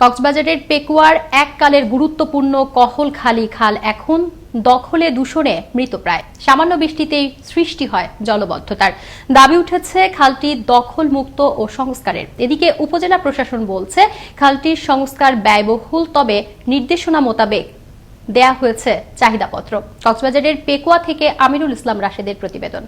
কক্সবাজারের পেকুয়ার এককালের গুরুত্বপূর্ণ কহলখালি খাল এখন দখলে দূষণে মৃতপ্রায় সামান্য বৃষ্টিতেই সৃষ্টি হয় জলবদ্ধতার। দাবি উঠেছে, খালটি দখলমুক্ত ও সংস্কারের। এদিকে উপজেলা প্রশাসন বলছে, খালটির সংস্কার ব্যয়বহুল, তবে নির্দেশনা মোতাবেক দেয়া হয়েছে চাহিদাপত্র। কক্সবাজারের পেকুয়া থেকে আমিরুল ইসলাম রাশেদের প্রতিবেদন।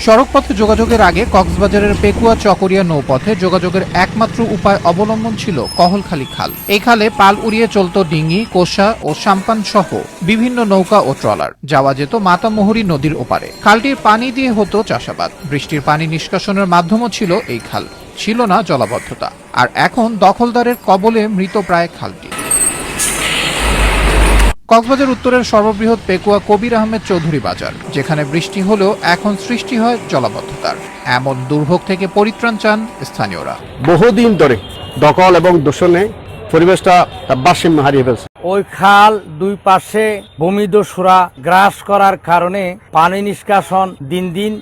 সড়কপথে যোগাযোগের আগে কক্সবাজারের পেকুয়া চকরিয়া নৌপথে যোগাযোগের একমাত্র উপায় অবলম্বন ছিল কহলখালী খাল। এই খালে পাল উড়িয়ে চলত ডিঙি, কোষা ও সাম্পান সহ বিভিন্ন নৌকা ও ট্রলার। যাওয়া যেত মাতামোহরী নদীর ওপারে। খালটির পানি দিয়ে হতো চাষাবাদ। বৃষ্টির পানি নিষ্কাশনের মাধ্যমও ছিল এই খাল। ছিল না জলাবদ্ধতা। আর এখন দখলদারের কবলে মৃত প্রায় খালটি। কক্সবাজার উত্তরের সর্ববৃহৎ পেকুয়া কবির আহমেদ চৌধুরী বাজার যেখানে বৃষ্টি হলেও এখন সৃষ্টি হয় জলাবদ্ধতার। এমন দুর্ভোগ থেকে পরিত্রাণ চান স্থানীয়রা। বহুদিন ধরে দখল এবং দূষণে পরিবেশটা বাসিম হারিয়ে ফেলছে। ওই খাল দুই পাশে ভূমিদস্যুরা গ্রাস করার কারণে পানি নিষ্কাশন দিন দিন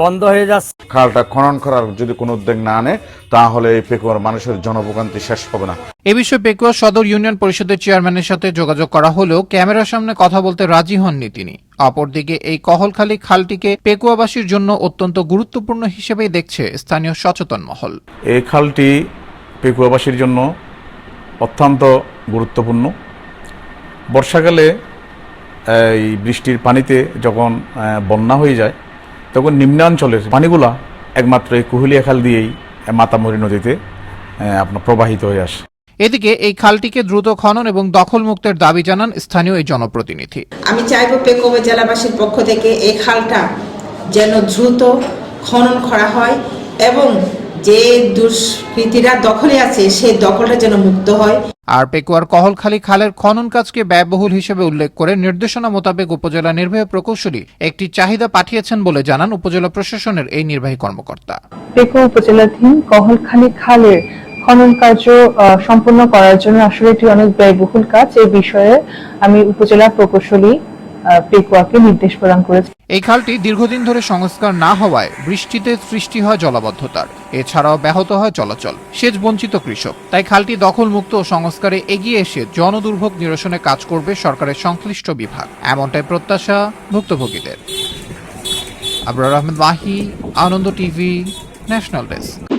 বন্ধ হয়ে যাচ্ছে। খালটা খনন করার যদি কোনো উদ্যোগ না আনে তাহলে এই পেকুয়ার মানুষের জনভোগান্তি শেষ হবে না। এ বিষয়ে পেকুয়া সদর ইউনিয়ন পরিষদের চেয়ারম্যানের সাথে যোগাযোগ করা হলেও ক্যামেরার সামনে কথা বলতে রাজি হননি তিনি। অপরদিকে এই কহলখালী খালটিকে পেকুয়াবাসীর জন্য অত্যন্ত গুরুত্বপূর্ণ হিসেবেই দেখছে স্থানীয় সচেতন মহল। এই খালটি পেকুয়াবাসীর জন্য অত্যন্ত গুরুত্বপূর্ণ। বর্ষাকালে এই বৃষ্টির পানিতে যখন আহ, বন্যা হয়ে যায় তখন নিম্নাঞ্চলের পানিগুলা একমাত্র এই কুহুলিয়া খাল দিয়েই মাতামুরি নদীতে আপনার প্রবাহিত হয়ে আসে। এদিকে এই খালটিকে দ্রুত খনন এবং দখল মুক্তের দাবি জানান স্থানীয় এই জনপ্রতিনিধি। আমি চাইব পেকোবে জেলাবাসীর পক্ষ থেকে এই খালটা যেন দ্রুত খনন করা হয় এবং যে দুষ্কৃতীরা দখলে আছে সেই দখলটা যেন মুক্ত হয়। আর পেকুয়ার কহলখালী খালের খনন কাজকে ব্যয়বহুল হিসেবে উল্লেখ করে নির্দেশনা মোতাবেক উপজেলা নির্বাহী প্রকৌশলী একটি চাহিদা পাঠিয়েছেন বলে জানান উপজেলা প্রশাসনের এই নির্বাহী কর্মকর্তা। পেকো উপজেলাধীন কহলখালী খালের খনন কার্য আহ, সম্পন্ন করার জন্য আসলে এটি অনেক ব্যয়বহুল কাজ। এই বিষয়ে আমি উপজেলা প্রকৌশলী আহ, পেকুয়াকে নির্দেশ প্রদান করেছি। এই খালটি দীর্ঘদিন ধরে সংস্কার না হওয়ায় বৃষ্টিতে সৃষ্টি হয় জলাবদ্ধতার। এছাড়াও ব্যাহত হয় চলাচল। সেচ বঞ্চিত কৃষক। তাই খালটি দখলমুক্ত ও সংস্কারে এগিয়ে এসে জনদুর্ভোগ নিরসনে কাজ করবে সরকারের সংশ্লিষ্ট বিভাগ। এমনটাই প্রত্যাশা ভুক্তভোগীদের। Abrar Ahmed Mahi, Ananda TV, national desk.